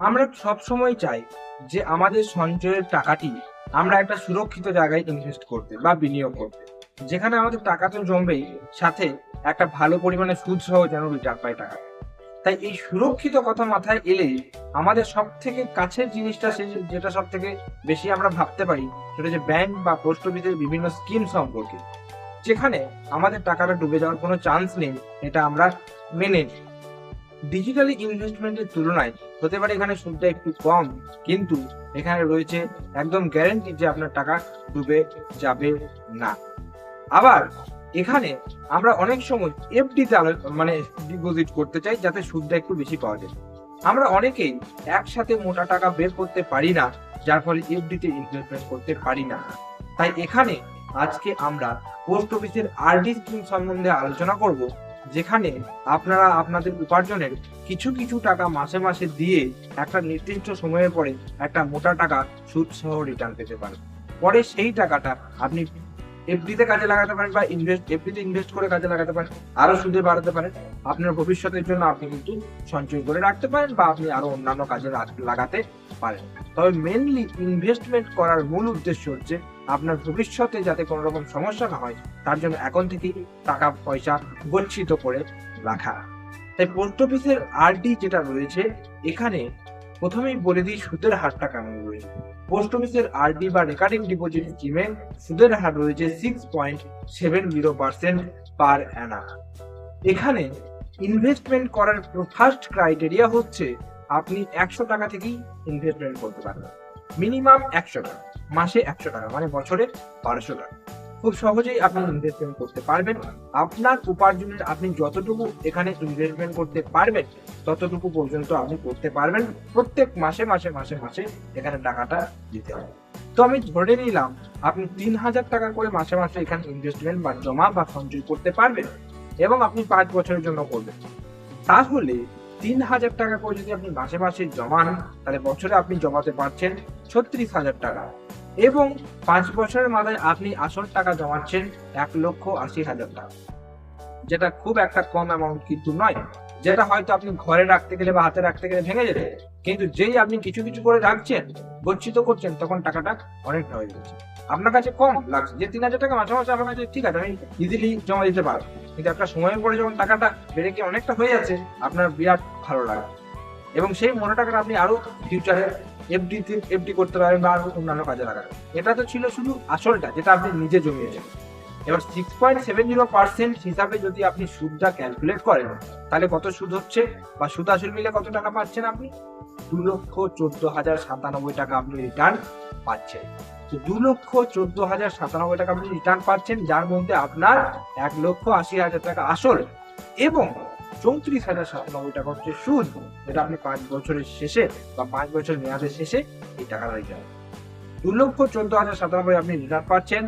আমরা সবসময় চাই যে আমাদের সঞ্চয়ের টাকাটি আমরা একটা সুরক্ষিত জায়গায় ইনভেস্ট করতে বা বিনিয়োগ করতে। যেখানে আমাদের টাকা তো জমবেই, সাথে একটা ভালো পরিমাণে সুদ সহ যেন রিটার্ন পাই টাকা। তাই এই সুরক্ষিত কথা মাথায় এলে আমাদের সব থেকে কাছের জিনিসটা সে যেটা সব থেকে বেশি আমরা ভাবতে পারি, সেটা যে ব্যাংক বা পোস্ট অফিসের বিভিন্ন স্কিম সম্পর্কে। যেখানে আমাদের টাকাটা ডুবে যাওয়ার কোনো চান্স নেই, এটা আমরা মেনে নিই। ডিজিটালি ইনভেস্টমেন্টের তুলনায় হতে পারে এখানে সুদটা একটু কম, কিন্তু এখানে রয়েছে একদম গ্যারেন্টি যে আপনার টাকা ডুবে যাবে না। আবার এখানে আমরা অনেক সময় এফডিতে মানে ডিপোজিট করতে চাই যাতে সুদটা একটু বেশি পাওয়া যায়। আমরা অনেকেই একসাথে মোটা টাকা বের করতে পারি না, যার ফলে এফডিতে ইনভেস্টমেন্ট করতে পারি না। তাই এখানে আজকে আমরা পোস্ট অফিসের আরডি স্কিম সম্বন্ধে আলোচনা করব। যেখানে আপনারা আপনাদের উপার্জনের কিছু কিছু টাকা মাসে মাসে দিয়ে একটা নির্দিষ্ট সময়ের পরে একটা মোটা টাকা সুদ সহ রিটার্ন পেতে পারেন পরে সেই টাকাটা আপনি এফডিতে কাজে লাগাতে পারেন বা ইনভেস্ট এফডিতে ইনভেস্ট করে কাজে লাগাতে পারেন আরও সুদে বাড়াতে পারেন। আপনার ভবিষ্যতের জন্য আপনি কিন্তু সঞ্চয় করে রাখতে পারেন বা আপনি আরও অন্যান্য কাজে লাগাতে পারেন। তবে মেনলি ইনভেস্টমেন্ট করার মূল উদ্দেশ্য হচ্ছে আপনার ভবিষ্যতে যাতে কোনো রকম সমস্যা না হয়, তার জন্য এখন থেকেই টাকা, পয়সা গচ্ছিত করে রাখা। তাই পোস্ট অফিসের আরডি যেটা রয়েছে, এখানে প্রথমেই বলে দিই সুদের হারটা কেমন রয়েছে পোস্ট অফিসের আরডি বা রেকারিং ডিপোজিট স্কিমে সুদের হার রয়েছে six point seven zero percent per annum এখানে ইনভেস্টমেন্ট করার ফার্স্ট ক্রাইটেরিয়া হচ্ছে, আপনি একশো টাকা থেকেই ইনভেস্টমেন্ট করতে পারবেন। মিনিমাম একশো টাকা মাসে একশো টাকা মানে বছরে বারোশো টাকা খুব সহজেই আপনি ইনভেস্টমেন্ট করতে পারবেন। আপনার উপার্জনের, আপনি যতটুকু এখানে ইনভেস্টমেন্ট করতে পারবেন, ততটুকু পর্যন্ত আপনি করতে পারবেন। প্রত্যেক মাসে মাসে মাসে মাসে এখানে টাকাটা দিতে হবে। তো আমি ধরে নিলাম, আপনি তিন হাজার টাকা করে মাসে মাসে এখানে ইনভেস্টমেন্ট বা জমা বা সঞ্চয় করতে পারবেন এবং আপনি পাঁচ বছরের জন্য করবেন। তাহলে তিন হাজার টাকা করে যদি আপনি মাসে মাসে জমান, তাহলে বছরে আপনি জমাতে পারছেন ছত্রিশ হাজার টাকা। এবং পাঁচ বছরের মাথায় আপনি আসল টাকা জমাচ্ছেন এক লক্ষ আশি হাজার টাকা। যেটা খুব একটা কম অ্যামাউন্ট কিন্তু নয়। যেটা হয়তো আপনি ঘরে রাখতে গেলে বা হাতে রাখতে গেলে ভেঙে যেতে কিন্তু যেই আপনি কিছু কিছু করে রাখছেন, বঞ্চিত করছেন, তখন টাকাটা অনেকটা হয়ে যাচ্ছে। আপনার কাছে কম লাগছে, যে তিন হাজার টাকা মাসে মাসে আমার কাছে, ঠিক আছে, আমি ইজিলি জমা দিতে পারব। কিন্তু একটা সময়ের পরে যখন টাকাটা বেড়ে গিয়ে অনেকটা হয়ে যাচ্ছে, আপনার বিরাট ভালো লাগে এবং সেই মনে টাকাটা আপনি আরও ফিউচারে এফডি এফডি করতে পারেন বা আরও অন্যান্য কাজে লাগাবেন। এটা তো ছিল শুধু আসলটা, যেটা আপনি নিজে জমিয়েছেন। এবার six point seven zero percent হিসাবে যদি আপনি সুদটা ক্যালকুলেট করেন, তাহলে কত সুদ হচ্ছে? বা সুদ আসল মিলে কত টাকা পাচ্ছেন আপনি? দু লক্ষ চোদ্দ হাজার সাতানব্বই টাকা আপনি রিটার্ন পাচ্ছেন। তো দু লক্ষ চোদ্দ হাজার সাতানব্বই টাকা আপনি রিটার্ন পাচ্ছেন, যার মধ্যে আপনার এক লক্ষ আশি হাজার টাকা আসল এবং চৌত্রিশ হাজার সাতানব্বই টাকা হচ্ছে সুদ, যেটা আপনি পাঁচ বছরের শেষে বা পাঁচ বছর মেয়াদের শেষে এই টাকা টাকাটা রিটার্ন দু লক্ষ চোদ্দ হাজার সাতানব্বই আপনি রিটার্ন পাচ্ছেন,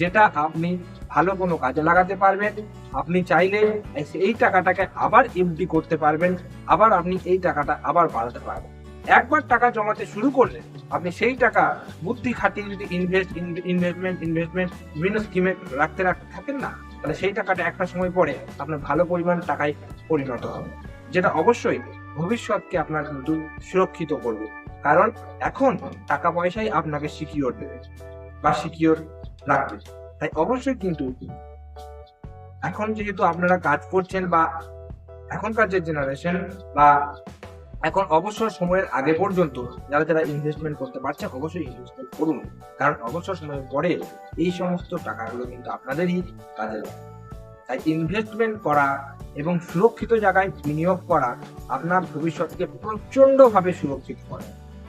যেটা আপনি ভালো কোনো কাজে লাগাতে পারবেন। আপনি চাইলে এই টাকাটাকে আবার এমডি করতে পারবেন, আবার আপনি এই টাকাটা আবার বাড়াতে পারবেন। একবার টাকা জমাতে শুরু করলে আপনি সেই টাকা বুদ্ধি খাটিয়ে যদি ইনভেস্ট ইনভেস্টমেন্ট ইনভেস্টমেন্ট বিভিন্ন স্কিমে রাখতে রাখতে থাকেন না, তাহলে সেই টাকাটা একটা সময় পরে আপনার ভালো পরিমাণ টাকায় পরিণত হবে। যেটা অবশ্যই ভবিষ্যৎকে আপনার কিন্তু সুরক্ষিত করবে। কারণ এখন টাকা পয়সাই আপনাকে সিকিওর দেবে বা সিকিওর রাখবে। তাই অবশ্যই কিন্তু এখন যেহেতু আপনারা কাজ করছেন বা এখনকার যে জেনারেশন বা এখন অবসর সময়ের আগে পর্যন্ত যারা যারা ইনভেস্টমেন্ট করতে পারছেন, অবশ্যই ইনভেস্টমেন্ট করুন। কারণ অবসর সময়ের পরে এই সমস্ত টাকাগুলো কিন্তু আপনাদেরই কাজে লাগবে। তাই ইনভেস্টমেন্ট করা এবং সুরক্ষিত জায়গায় বিনিয়োগ করা আপনার ভবিষ্যৎকে প্রচণ্ডভাবে সুরক্ষিত করে।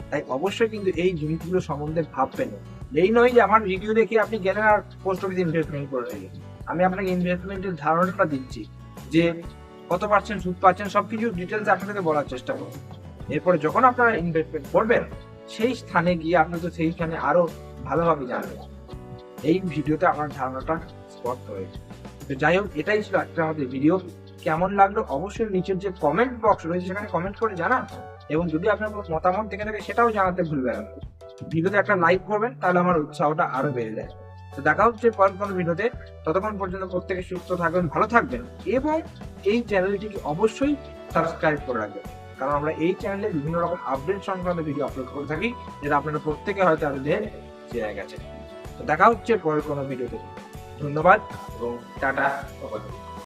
তাই অবশ্যই কিন্তু এই জিনিসগুলো সম্বন্ধে ভাববেন। এই নয় যে আমার ভিডিও দেখে আপনি গেলেন আর পোস্ট অফিস ইনভেস্টমেন্ট করে আমি আপনাকে ইনভেস্টমেন্টের ধারণাটা দিচ্ছি যে কত পার্সেন্ট সুদ পাচ্ছেন সবকিছু ডিটেলস আপনাকে বলার চেষ্টা করব। এরপরে যখন আপনারা ইনভেস্টমেন্ট করবেন সেই স্থানে গিয়ে আপনি তো সেইখানে আরও ভালোভাবে জানবেন। এই ভিডিওতে আমার ধারণাটা স্পষ্ট হয়েছে। তো যাই হোক এটাই ছিল একটা আমাদের ভিডিও কেমন লাগল অবশ্যই নিচের যে কমেন্ট বক্স রয়েছে সেখানে কমেন্ট করে জানান। এবং যদি আপনার কোনো মতামত থেকে থাকে সেটাও জানাতে ভুলবেন না। ভিডিওতে একটা লাইক করবেন তাহলে আমার উৎসাহটা আরও বেড়ে যায়। তো দেখা হচ্ছে পরের কোনো ভিডিওতে। ততক্ষণ পর্যন্ত প্রত্যেকে সুস্থ থাকবেন, ভালো থাকবেন এবং এই চ্যানেলটিকে অবশ্যই সাবস্ক্রাইব করে রাখবেন। কারণ আমরা এই চ্যানেলে বিভিন্ন রকম আপডেট সংক্রান্ত ভিডিও আপলোড করে থাকি, যেটা আপনারা প্রত্যেকে হয়তো এতদিন জেনে গেছে। তো দেখা হচ্ছে পরের কোনো ভিডিওতে। ধন্যবাদ এবং টাটা সকলকে।